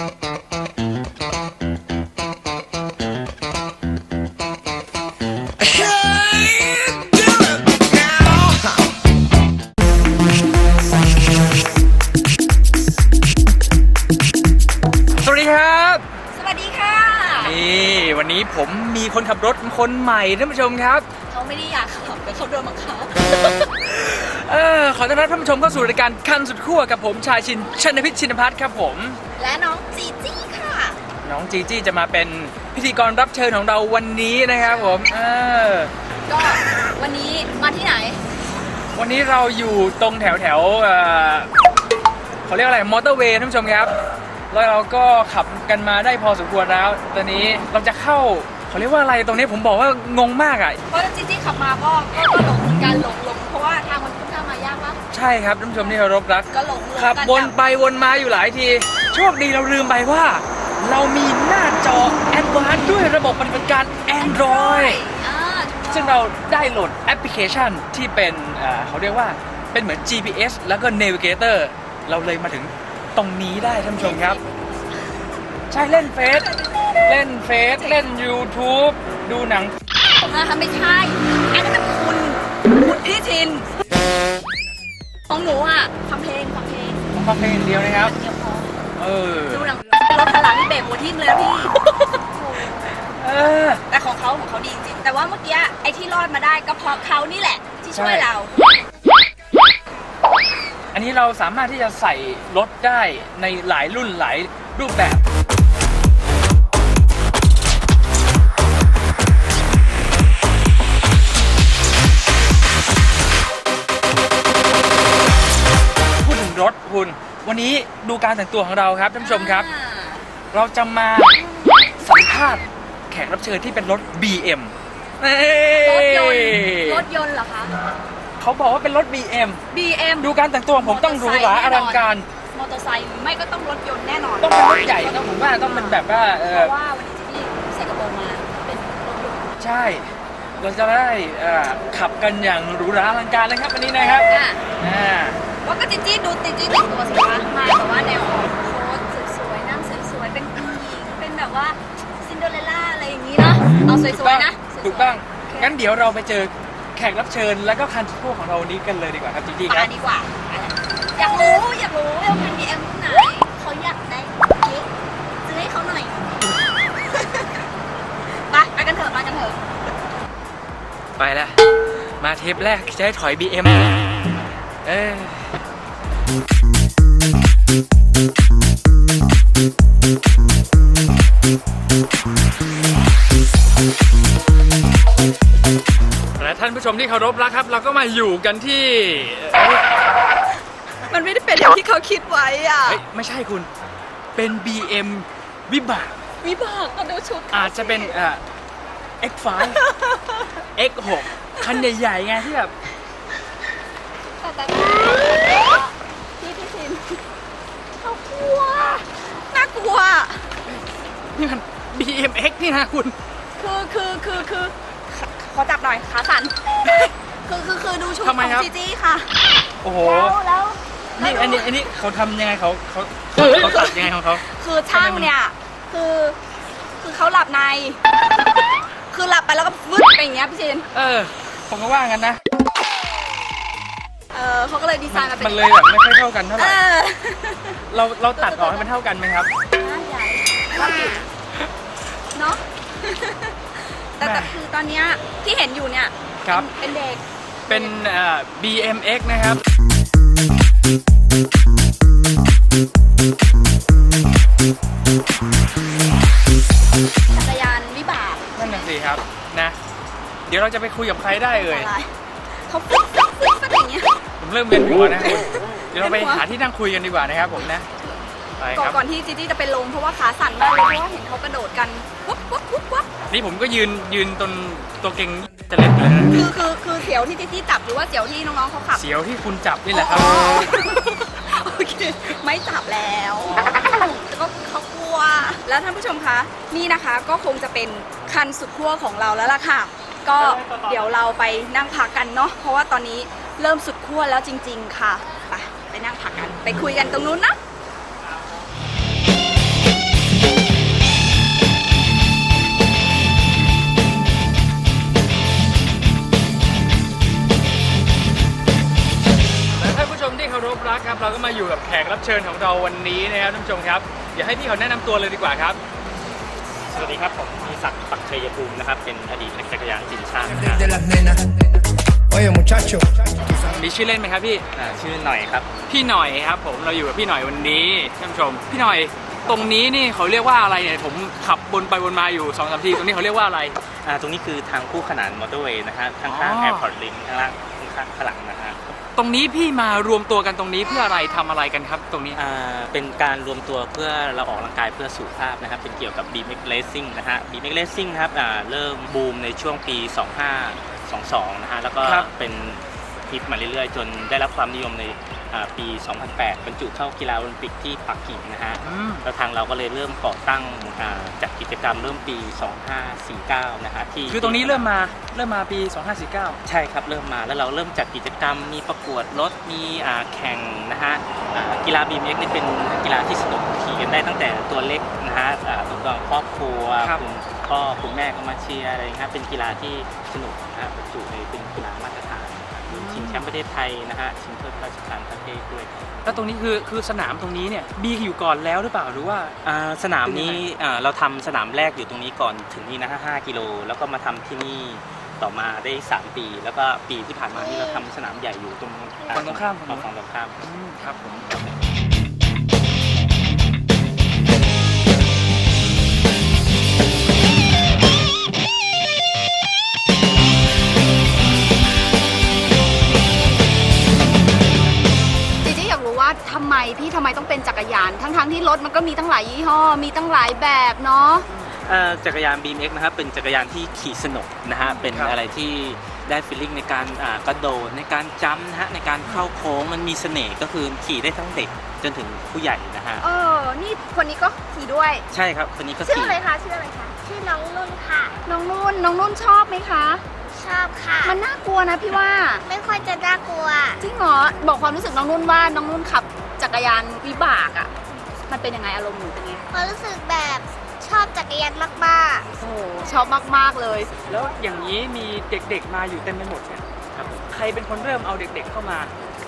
สวัสดีครับ สวัสดีค่ะ นี่วันนี้ผมมีคนขับรถคนใหม่ท่านผู้ชมครับ เขาไม่ได้อยากขับแต่เขาโดนบังคับเออขอต้อนรับท่านผู้ชมเข้าสู่รายการคันสุดขั้วกับผมชายชินชนพิษชินพัฒน์ครับผม และน้องจีจี้ค่ะ น้องจีจี้จะมาเป็นพิธีกรรับเชิญของเราวันนี้นะครับผมเออก็วันนี้มาที่ไหน วันนี้เราอยู่ตรงแถวแถวๆเอ่อเขาเรียกอะไรมอเตอร์เวย์ท่านผู้ชมครับ แล้วเราก็ขับกันมาได้พอสมควรแล้ว ตอนนี้เราจะเข้าเขาเรียกว่าอะไรตรงนี้ผมบอกว่างงมากอะ เพราะจีจี้ขับมาก็ก็ก็หลงเหมือนกันหลงหลงเพราะว่าทางมัน ใช่ครับท่านผู้ชมที่เคารพรักก็หลงหลงขับกันวนไปวนมาอยู่หลายที โชคดีเราลืมไปว่า เรามีหน้าจอ Advanced ด้วยระบบปฏิบัติการ Android อ่าซึ่งเราได้โหลดแอปพลิเคชันที่เป็นเอ่อเขาเรียกว่าเป็นเหมือน GPS แล้วก็ Navigator เราเลยมาถึงตรงนี้ได้ท่านผู้ชมครับ ใช่เล่นเฟซเล่นเฟซเล่น YouTube ดูหนังอ่าไม่ใช่ อันนั้นเป็นคุณคุณที่ชิน ของหนูอะฟังเพลงฟังเพลงผมฟังเพลงอย่างเดียวนะครับ เดี๋ยวพอเออ ดูหนังรถพลังนี่เบรกหัวทิ่มเลยนะพี่ เออ แต่ของเขาของเขาดีจริงๆแต่ว่าเมื่อกี้ไอ้ที่รอดมาได้ก็เพราะเขานี่แหละ ที่ช่วยใช่เรา อันนี้เราสามารถที่จะใส่รถได้ในหลายรุ่นหลายรูปแบบ นนี้ดูการแต่งตัวของเราครับท่านผู้ชมครับอ่าเราจะมาสัมภาษณ์แขกรับเชิญที่เป็นรถ BM เอ้รถยนต์ยรถยนต์เหรอคะ เขาบอกว่าเป็นรถ BM BM ดูการแต่งตัวของผมต้องหรูหราอลังการ มอเตอร์ไซค์หรือไม่ก็ต้องรถยนต์แน่นอนต้องเป็นรถใหญ่ต้องผมว่าต้องเป็นแบบว่าเอเพอราะว่าวันนี้ที่ใส่กระโปรงมาเป็นรถยนต์ใช่ เราจะได้เอ่อขับกันอย่างหรูหราอลังการนะครับวันนี้นะครับอะอ่า ว่าก็จิ๊จี้ดูจิ๊จี้แต่งตัวสิคะมาแบบว่าแนวออกโค้ทสวยๆนั่งสวยๆเป็นผู้หญิงเป็นแบบว่าซินเดอเรลล่าอะไรอย่างนี้นะเอาสถูกวยต้องๆนะสวยๆถูกต้องโอเคงั้นเดี๋ยวเราไปเจอแขกรับเชิญ แล้วก็คันสุดคู่ของเราวันนี้กันเลยดีกว่าครับจริงๆคมารับดีกว่าอยากรู้อยากรู้ว่าเป็น BM รุ่นไหนเขาอยากได้เยอะซื้อให้เขาหน่อยไปไปกันเถอะมากันเถอะ ไปแล้วมาเทปแรกจะให้ถอย BM เออ ท่านผู้ชมที่เคารพรักครับ เราก็มาอยู่กันที่เอ้ยมันไม่ได้เป็นอย่างที่เขาคิดไว้อะเฮ้ยไม่ใช่คุณ เป็น BM วิบากวิบากก็ดูชุดอาจจะเป็นเอ่อ X5 X6 คันใหญ่ๆไงที่แบบ แต่แต่พี่พี่ชินเขากลัว น่ากลัว นี่มัน BMX นี่นะคุณ คือคือคือคือ ขขอจับหน่อยขาสั่น คือคือคือดูชุดขทำไมองครับจีจี้ค่ะ โอ้โห แล้วแล้วนี่อันนี้อันนี้เขาทำยังไงเขาเขาเขาเขาตัดยังไงของเขาคือช่างเนี่ย คือ คือเขาหลับใน คือหลับไปแล้วก็ฟึดไปอย่างเงี้ยพี่ชินเออ ผมก็ว่างั้นนะ เออเขาก็เลยดีไซน์มาเป็นมันเลยแบบไม่ค่อยเท่ากันเท่าไหเอร่ อเราเราตัดออกให้มันเท่ากันไหมครับ น่าใหญ่น่าจิ๋วเนาะ แต่แต่แม่คือตอนเนี้ยที่เห็นอยู่เนี่ยครับ เป็นเด็ก เป็นเอ่อ BMX นะครับ จักรยานวิบากนั่นน่ะสิครับนะ เดี๋ยวเราจะไปคุยกับใครได้เอ่ย อะไรเขาฟึดฟึดฟึดฟึดอย่างเงี้ย ผมเริ่มเวียนหัวนะคุณเดี๋ยวเราไปหาที่นั่งคุยกันดีกว่านะครับผมนะไปก่อคนรับ ก่อนที่จีจี้จะเป็นลมเพราะว่าขาสั่นมากเลยเพราะว่าเห็นเขากระโดดกันวุ๊บวุ๊บวุ๊บวุ๊บ นี่ผมก็ยืนยืนตนตัวเก่งจะเล่นอยู่เลยนะคือคือคือเสียวที่จีจี้จับหรือว่าเสียวที่น้องๆเขาขับเสียวที่คุณจับนี่แหละครับ อ๋อโอเคไม่จับแล้วแต่ก็เขากลัว แล้วท่านผู้ชมคะนี่นะคะก็คงจะเป็นคันสุดขั้วของเราแล้วล่ะค่ะ ก็เดี๋ยวเราไปนั่งพักกันเนาะเพราะว่าตอนนี้เริ่มสุดขั้วแล้วจริง ๆ ค่ะไปไปนั่งพักกัน ไปคุยกันตรงนู้นนะ อยู่กับแขกรับเชิญของเราวันนี้นะครับท่านผู้ชมครับเดี๋ยวให้พี่เขาแนะนำตัวเลยดีกว่าครับ สวัสดีครับ ผมมีศักดิ์ปักชัยภูมินะครับ เป็นอดีตนักจักรยานทีมชาตินะครับ de las nenas. Oye, muchacho, tú sabes. มีชื่อเล่นไหมครับพี่ อ่าชื่อหน่อยครับพี่หน่อยครับผมเราอยู่กับพี่หน่อยวันนี้ท่านผู้ชม พี่หน่อยตรงนี้นี่เขาเรียกว่าอะไรเนี่ยผมขับวนไปวนมาอยู่สองสามทีตรงนี้เขาเรียกว่าอะไร อ่าตรงนี้คือทางคู่ขนานมอเตอร์เวย์นะฮะข้างอ๋ๆอแอร์พอร์ตลิงข้างล่างข้างๆข้างหลังนะฮะ ตรงนี้พี่มารวมตัวกันตรงนี้เพื่ออะไรทำอะไรกันครับตรงนี้ อ่าเป็นการรวมตัวเพื่อเราออกกำลังกายเพื่อสุขภาพนะครับ เป็นเกี่ยวกับ BMX Racing นะฮะ BMX Racing นะครับอ่าเริ่มบูมในช่วงปี 2522 นะฮะ แล้วก็ครับ เป็นฮิตมาเรื่อยๆ จนได้รับความนิยมในอ่า ปี 2008 บรรจุเข้ากีฬาโอลิมปิกที่ปักกิ่งนะฮะ อืม แล้วทางเราก็เลยเริ่มก่อตั้งอ่าจัดกิจกรรมเริ่มปี 2549 นะฮะที่ คือตรงนี้เริ่มมาเริ่มมาปี 2549 ใช่ครับเริ่มมาแล้วเราเริ่มจัดกิจกรรมมีประกวดรถมีอ่าแข่งนะฮะอ่ากีฬา BMX นี่เป็นกีฬาที่สนุกขี่กันได้ตั้งแต่ตัวเล็กนะฮะอ่าตัวครอบครัวครับ คุณพ่อคุณแม่ก็มาเชียร์อะไรอย่างเงี้ยครับเป็นกีฬาที่สนุกนะฮะบรรจุในเป็นกีฬามาตรฐานนะครับชิงแชมป์ประเทศไทยนะฮะชิงถ้วยพระราชทานประเทศด้วยครับแล้วตรงนี้คือคือสนามตรงนี้เนี่ยบีอยู่ก่อนแล้วหรือเปล่าหรือว่า อ่าสนามนี้เป็นยังไงอ่าเราทำสนามแรกอยู่ตรงนี้ก่อนถึงนี่นะฮะ5กิโล แล้วก็มาทำที่นี่ต่อมาได้ 3 ปี แล้วก็ปีที่ผ่านมานี่เราทำสนามใหญ่อยู่ตรงฝั่งตรงข้าม ฝั่งตรงข้าม อืมครับผม ทั้งๆที่รถมันก็มีตั้งหลายยี่ห้อ มีตั้งหลายแบบเนาะ เอ่อจักรยาน BMX นะครับเป็นจักรยานที่ขี่สนุกนะฮะเป็นครับ อะไรที่ได้ฟีลลิ่งในการอ่ากระโดดในการจัมป์นะฮะในการเข้าโค้งมันมีเสน่ห์ก็คือขี่ได้ทั้งเด็กจนถึงผู้ใหญ่นะฮะเออ นี่คนนี้ก็ขี่ด้วย ใช่ครับคนนี้ก็ชื่อขี่อะไรคะชื่ออะไรคะ ชื่อน้องนุ่นค่ะ น้องนุ่น น้องนุ่นชอบไหมคะ ชอบค่ะ มันน่ากลัวนะพี่ว่า ไม่ค่อยจะน่ากลัว จริงเหรอ บอกความรู้สึกน้องนุ่นว่าน้องนุ่นขับจักรยานวิบากอะ่ะ มันเป็นยังไงอารมณ์หนูเป็นไงความรู้สึกแบบชอบจักรยานมากโอ้โหชอบมากๆเลย แล้วอย่างนี้มีเด็กๆมาอยู่เต็มไปหมดเนี่ยครับผมใครเป็นคนเริ่มเอาเด็กๆเข้ามา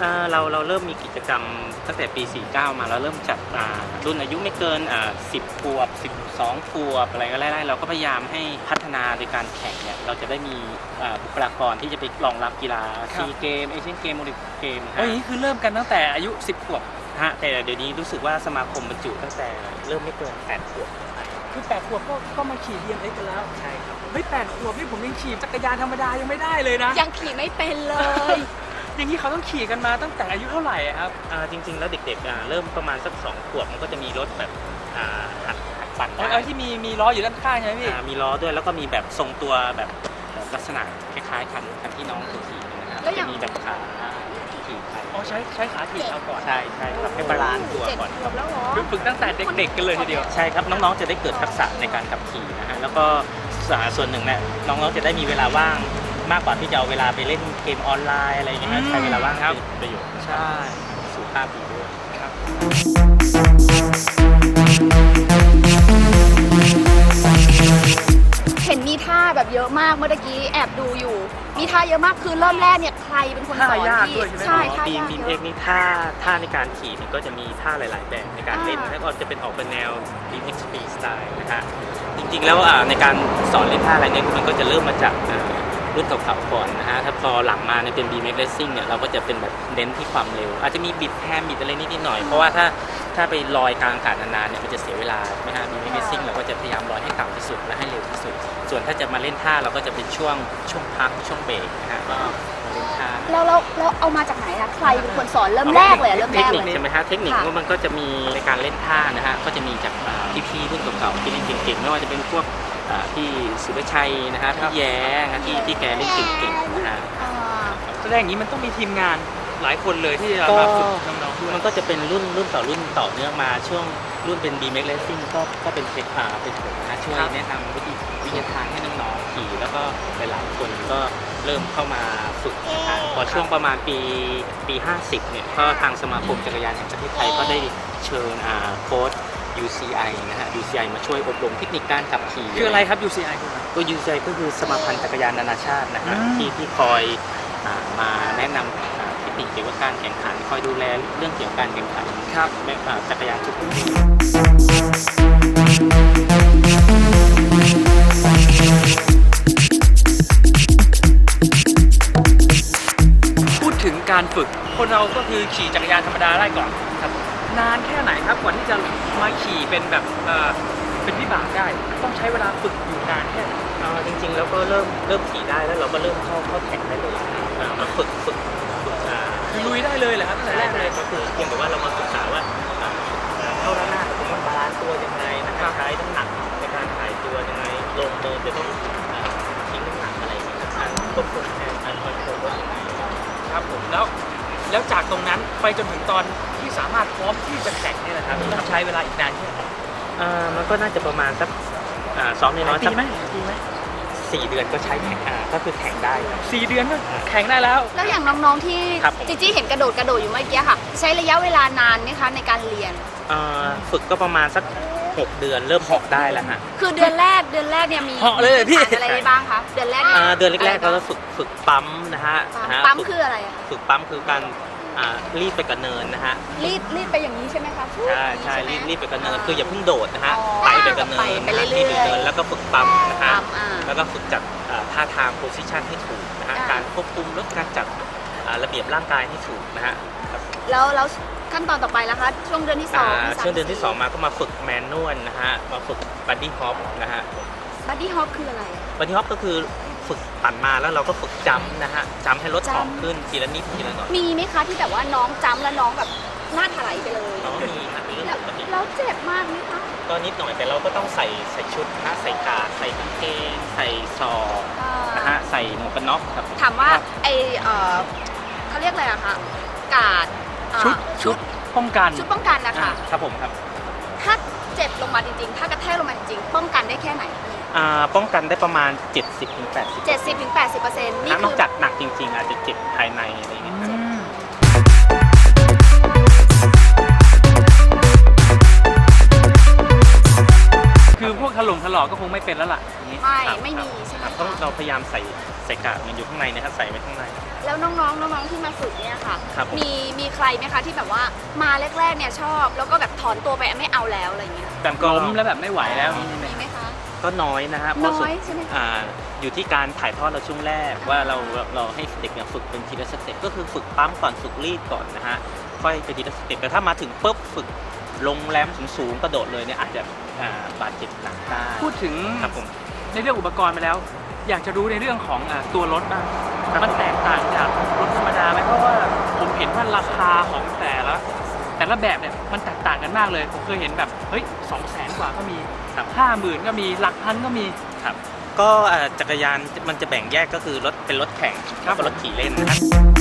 เอ่อเราเราเริ่มมีกิจกรรมตั้งแต่ปี 49 มาเราเริ่มจัดอ่ารุ่นอายุไม่เกินอ่า10ขวบ12ขวบอะไรก็ไล่ๆเราก็พยายามให้พัฒนาโดยการแข่งเนี่ยเราจะได้มีอ่าบุคลากรที่จะไปรองรับกีฬาครับ ซีเกมเอเชียนเกมโอลิมปิกเกมเอ้ยอย่างนี้คือเริ่มกันตั้งแต่อายุ 10 ขวบ ฮะแต่เดี๋ยวนี้รู้สึกว่าสมาคมบรรจุตั้งแต่เริ่มไม่เกิน8ขวบคือ8ขวบก็ก็มาขี่ BMX กันแล้วใช่ครับเฮ้ย8ขวบนี่ผมยังขี่จักรยานธรรมดายังไม่ได้เลยนะ ยังขี่ไม่เป็นเลย อย่างนี้เขาต้องขี่กันมาตั้งแต่อายุเท่าไหร่อะครับอ่าจริง ๆ แล้วเด็กๆอ่าเริ่มประมาณสัก2ขวบมันก็จะมีรถแบบอ่าหัดหัดปั่นเอาได้เอาที่มีมีล้ออยู่ด้านข้างใช่ไหมพี่อ่ามีล้อด้วยแล้วก็มีแบบทรงตัวแบบแบบลักษณะคล้ายๆคันคันที่น้องตัวขี่นะครับแล้วอย่างจะมีแบบขาขี่ไป อ๋อใช้ใช้ขาถีบเอาก่อนใช่ใช่ครับให้บาลานซ์ตัวเจ็ดก่อนขวบแล้วเหรอ คือฝึกตั้งแต่เด็กๆกันเลยทีเดียว ใช่ครับน้องๆจะได้เกิดทักษะในการขับขี่นะฮะแล้วก็อ่าส่วนหนึ่งเนี่ยน้องๆจะได้มีเวลาว่างมากกว่าที่จะเอาเวลาไปเล่นเกมออนไลน์อะไรอย่างเงี้ยอืนะมใช้เวลาว่างครับ เป็นประโยชน์ใช่สุขภาพดีด้วยเแบบเยอะมากเมื่อตะกี้แอบดูอยู่ มีท่าเยอะมากคือเริ่มแรกเนี่ยใครเป็นคนสอนท่ายากพี่ด้วยใช่ไหมใช่อ๋อท่าบีมยากบีมเยเอกอะ นี่ท่าท่าในการขี่เนี่ยก็จะมีท่าหลาย ๆ แบบในการเล่นอ่า แล้วก็จะเป็นออกเป็นแนว BMX Speed Style นะฮะจริง ๆ แล้วอ่าในการสอนเล่นท่าอะไรเนี่ยมันก็จะเริ่มมาจากอ่า รุ่นเก่าๆก่อนนะฮะ ถ้าพอหลังมาเนี่ยเป็น BMX Racing เนี่ยเราก็จะเป็นแบบเน้นที่ความเร็ว อาจจะมีบิดแฮมบิดอะไรนิดๆหน่อย เพราะว่าถ้าถ้าไปลอยกลางอากาศนานๆเนี่ยมันจะเสียเวลาใช่ไหมฮะ BMX Racing เราก็จะพยายามลอยให้ต่ำที่สุดและให้เร็วที่สุด ส่วนถ้าจะมาเล่นท่าเราก็จะเป็นช่วงช่วงพักช่วงเบรกนะฮะก็มาเล่นท่า แล้วเราเราเอามาจากไหนอะใครเป็นคนสอนเริ่มแรกเลยอะเริ่มเทแรคกนิเลคย ใช่ไหมฮะเทคนิคค่ะว่ามันก็จะมีในการเล่นท่านะฮะก็จะมีจากอ่าพี่ๆรุ่นเก่าๆที่เล่นเก่งๆไม่ว่าจะเป็นพวกอ่า พี่สุรชัยนะฮะพี่แย้นะที่ที่แกเล่นเก่งๆนะฮะอ่าแสดงอย่างนี้มันต้องมีทีมงานหลายคนเลยที่จะก็มาฝึกน้องๆด้วยมันก็จะเป็นรุ่นรุ่นต่อรุ่นต่อเนื่องมาช่วงรุ่นเป็น BMX Racing ก็ก็เป็นเทคอ่าเป็นผมนะฮะช่วยครับแนะนำวิธีวิธีทางให้น้องๆขี่แล้วก็หลายๆคนก็เริ่มเข้ามาฝึกนะฮะพอช่วงประมาณปีปี 50 เนี่ยก็ทางสมาคมจักรยานแห่งประเทศไทยก็ได้เชิญอ่าโค้ช UCI นะฮะ UCI มาช่วยอบรมเทคนิคการขับขี่คืออะไรครับ UCI คืออะไรตัว UCI ก็คือสมาพันธ์จักรยานนานาชาตินะฮะอืมที่ที่คอยอามาแนะนำอ่ากิจติเกี่ยวกับการแข่งขัน คอยดูแลเรื่องเกี่ยวกับการแข่งขันครับแบบอ่าจักรยานทุกรุ่นพูดถึงการฝึก คนเราก็คือขี่จักรยานธรรมดาได้ก่อนครับ นานแค่ไหนครับกว่าที่จะมาขี่เป็นแบบเอ่อเป็นวิบากได้ ต้องใช้เวลาฝึกอยู่นานแค่ไหนอ่าจริงๆ แล้วก็เริ่มเริ่มขี่ได้แล้วเราก็เริ่มเข้าเข้าแข่งได้เลยอ่ามาฝึกฝึกฝึกอ่าคือลุยได้เลยเหรอครับตั้งแต่แรแรกกเลเลยยก็คือเพียงแต่ว่าเรามาศึกษาว่าอ่าอ่าเข้าด้านหน้าเราต้องบาลานซ์ตัวยังไงนะครับใช้น้ำหนักในการถ่ายตัวยังไงลงเดินจะต้องอ่าทิ้งน้ำหนักอะไรอย่างเงี้ยการควบคุมแทนการคอนโทรลว่ายังไง ครับผมแล้ว แล้วจากตรงนั้นไปจนถึงตอนที่ สามารถพร้อมที่จะแข่งเนี่ยนะครับต้องใช้เวลาอีกนานแค่ไหนอ่ามันก็น่าจะประมาณสักอ่าซ้อมน้อยๆปีสักไหมปีไหมสี่เดือนก็ใช้แข่งอ่าก็คือแข่งได้ครับ สี่เดือนก็แข่งได้แล้ว แล้วอย่างน้องๆที่ครับผม จีจี้เห็นกระโดดกระโดดอยู่เมื่อกี้ค่ะ ใช้ระยะเวลานานไหมคะในการเรียน อ่าฝึกก็ประมาณสักหกเดือนเริ่มเหอกได้แล้วฮะ คือเดือนแรกเดือนแรกเนี่ยมีเหาะเลยเหรอพี่มีผ่านอะไรได้บ้างคะเดือนแรกอ่าเดือนแรกๆะเราไบ้จะฝึกฝึกปั๊มนะฮะางนะฮะปั๊มฝึกคืออะไรอะ ฝึกปั๊มคือการ อ่ารีบไปกับเนินนะฮะรีดรีดไปอย่างนี้ใช่ไหมคะใช่ใช่ไหมรีบรีบไปกับเนินคืออย่าเพิ่งโดดนะฮะอ๋อไปไปกับเนินไปไปเรื่อยๆรีบไปเนินแล้วก็ฝึกปั๊มนะฮะปั๊มอ่าแล้วก็ฝึกจัดอ่าท่าทางโพสิชันให้ถูกนะฮะอ่าการควบคุมแล้วการจัดอ่าระเบียบร่างกายให้ถูกนะฮะครับแล้วแล้วขั้นตอนต่อไปแล้วคะช่วงเดือนที่สองอ่าช่วงเดือนที่สองมาก็มาฝึกแมนนวลนะฮะมาฝึกบัดดี้ฮอปนะฮะบัดดี้ฮอปคืออะไรอะบัดดี้ฮอปก็คือ ฝึกปั่นมาแล้วเราก็ฝึกจำนะฮะจำให้รถจำออกขึ้นทีละนิดทีละหน่อยมีไหมคะที่แบบว่าน้องจำแล้วน้องแบบหน้าถลายไปเลยน้องมีฮะมีเรื่องแล้วปกติแล้วเจ็บมากไหมคะก็นิดหน่อยแต่เราก็ต้องใส่ใส่ชุดนะใส่กาดใส่กางเกงใส่ซอกนะฮะใส่หมวกกันน็อกครับถามว่าไอเออเขาเรียกอะไรอะคะกาดเอ่อชุดชุดป้องกันชุดป้องกันนะคะครับผมครับ ถ้าเจ็บลงมาจริงๆ ถ้ากระแทกลงมาจริงๆป้องกันได้แค่ไหน อ่าป้องกันได้ประมาณ 70-80% 70ถึง80เปอร์เซ็นต์นี่ถ้านคืออกจากหนักจริง ๆ อาจจะเจ็บภายในอะไรอย่างเงี้ยอืมคือพวกถล่มถลอกก็คงไม่เป็นแล้วล่ะอย่างนี้ไม่ครับไม่มีใช่ไหมครับคะต้องเราพยายามใส่ใส่กาดมันอยู่ข้างในนะครับใส่ไว้ข้างใน แล้วน้องๆน้องๆที่มาฝึกเนี่ยค่ะ ครับผม มีมีใครไหมคะที่แบบว่ามาแรกๆเนี่ยชอบ แล้วก็แบบถอนตัวไปไม่เอาแล้วอะไรเงี้ยแบบล้มแล้วแบบไม่ไหวแล้วมีไหมมีไหมคะ ก็น้อยนะฮะเพน้ราะอสุดยใช่ไหมคะอ่าอยู่ที่การถ่ายทอดเราช่วงแรกว่าเราเราให้เด็กเนี่ยฝึกเป็นทีละสเต็ปก็คือฝึกปั๊มก่อนฝึกรีดก่อนนะฮะค่อยไปทีละสเต็ปแต่ถ้ามาถึงปุ๊บฝึกลงแรมสูงๆกระโดดเลยเนี่ยอาจจะอ่าบาดเจ็บหนักได้พูดถึงครับผม ในเรื่องอุปกรณ์ไปแล้ว อยากจะรู้ในเรื่องของอาตัวรถบ้างมันแตกต่างจากรถธรรมดาไหมเพราะว่าผมเห็นว่าราคาของ แต่ละแต่ละแบบเนี่ยมันแตกต่างกันมากเลย ผมเคยเห็นแบบเฮ้ยสองแสนกว่าก็มีห้าหมื่นก็มีหลักพันก็มีครับ ก็อ่าจักรยานมันจะแบ่งแยกก็คือรถเป็นรถแข่งครับกับรถขี่เล่นนะครับ